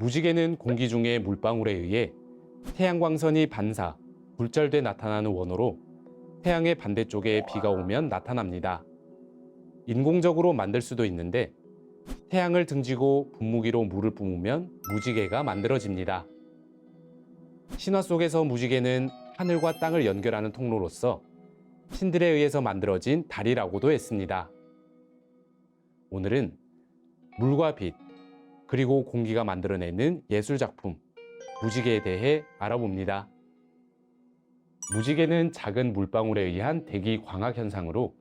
무지개는 공기 중의 물방울에 의해 태양광선이 반사, 굴절돼 나타나는 원호로 태양의 반대쪽에 비가 오면 나타납니다. 인공적으로 만들 수도 있는데 태양을 등지고 분무기로 물을 뿜으면 무지개가 만들어집니다. 신화 속에서 무지개는 하늘과 땅을 연결하는 통로로서 신들에 의해서 만들어진 달이라고도 했습니다. 오늘은 물과 빛, 그리고 공기가 만들어내는 예술 작품, 무지개에 대해 알아봅니다. 무지개는 작은 물방울에 의한 대기 광학 현상으로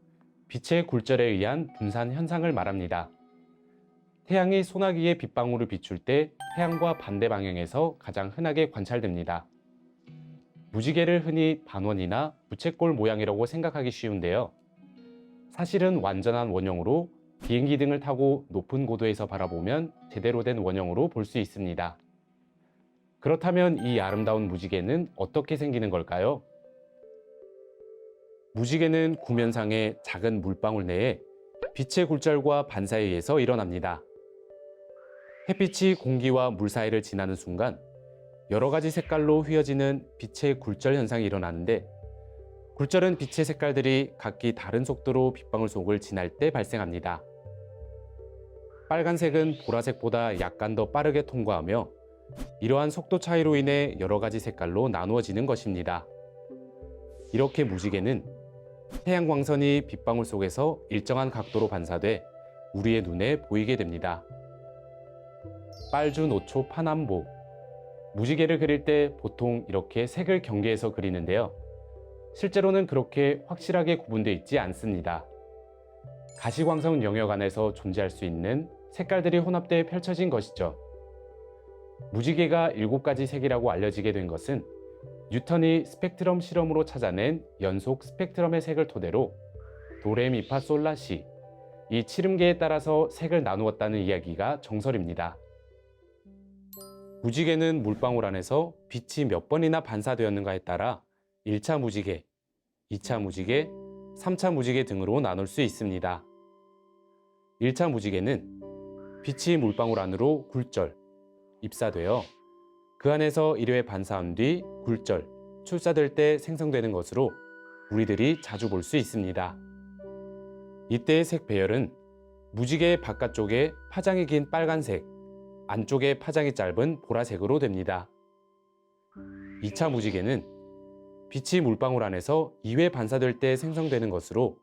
빛의 굴절에 의한 분산 현상을 말합니다. 태양이 소나기의 빛방울을 비출 때 태양과 반대 방향에서 가장 흔하게 관찰됩니다. 무지개를 흔히 반원이나 부채꼴 모양이라고 생각하기 쉬운데요. 사실은 완전한 원형으로 비행기 등을 타고 높은 고도에서 바라보면 제대로 된 원형으로 볼 수 있습니다. 그렇다면 이 아름다운 무지개는 어떻게 생기는 걸까요? 무지개는 구면상의 작은 물방울 내에 빛의 굴절과 반사에 의해서 일어납니다. 햇빛이 공기와 물 사이를 지나는 순간 여러 가지 색깔로 휘어지는 빛의 굴절 현상이 일어나는데 굴절은 빛의 색깔들이 각기 다른 속도로 빛방울 속을 지날 때 발생합니다. 빨간색은 보라색보다 약간 더 빠르게 통과하며 이러한 속도 차이로 인해 여러 가지 색깔로 나누어지는 것입니다. 이렇게 무지개는 태양광선이 빛방울 속에서 일정한 각도로 반사돼 우리의 눈에 보이게 됩니다. 빨주, 노초, 파남보. 무지개를 그릴 때 보통 이렇게 색을 경계해서 그리는데요. 실제로는 그렇게 확실하게 구분되어 있지 않습니다. 가시광선 영역 안에서 존재할 수 있는 색깔들이 혼합되어 펼쳐진 것이죠. 무지개가 7가지 색이라고 알려지게 된 것은 뉴턴이 스펙트럼 실험으로 찾아낸 연속 스펙트럼의 색을 토대로 도레미파솔라시 이 칠음계에 따라서 색을 나누었다는 이야기가 정설입니다. 무지개는 물방울 안에서 빛이 몇 번이나 반사되었는가에 따라 1차 무지개, 2차 무지개, 3차 무지개 등으로 나눌 수 있습니다. 1차 무지개는 빛이 물방울 안으로 굴절, 입사되어 그 안에서 1회 반사한 뒤 굴절, 출사될 때 생성되는 것으로 우리들이 자주 볼 수 있습니다. 이때의 색 배열은 무지개의 바깥쪽에 파장이 긴 빨간색, 안쪽에 파장이 짧은 보라색으로 됩니다. 2차 무지개는 빛이 물방울 안에서 2회 반사될 때 생성되는 것으로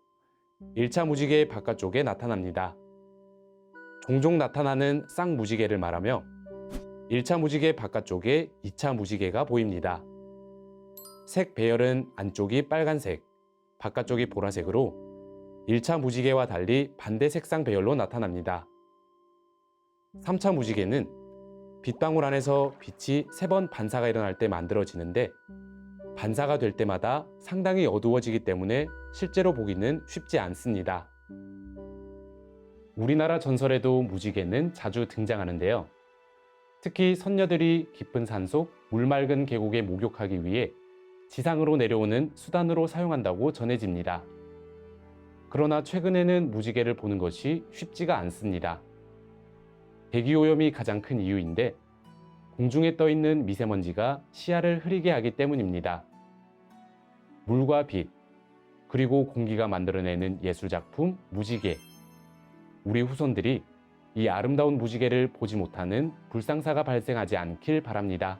1차 무지개의 바깥쪽에 나타납니다. 종종 나타나는 쌍무지개를 말하며 1차 무지개 바깥쪽에 2차 무지개가 보입니다. 색 배열은 안쪽이 빨간색, 바깥쪽이 보라색으로 1차 무지개와 달리 반대 색상 배열로 나타납니다. 3차 무지개는 빛방울 안에서 빛이 세 번 반사가 일어날 때 만들어지는데 반사가 될 때마다 상당히 어두워지기 때문에 실제로 보기는 쉽지 않습니다. 우리나라 전설에도 무지개는 자주 등장하는데요. 특히 선녀들이 깊은 산속 물맑은 계곡에 목욕하기 위해 지상으로 내려오는 수단으로 사용한다고 전해집니다. 그러나 최근에는 무지개를 보는 것이 쉽지가 않습니다. 대기오염이 가장 큰 이유인데 공중에 떠 있는 미세먼지가 시야를 흐리게 하기 때문입니다. 물과 빛, 그리고 공기가 만들어내는 예술작품 무지개. 우리 후손들이 이 아름다운 무지개를 보지 못하는 불상사가 발생하지 않길 바랍니다.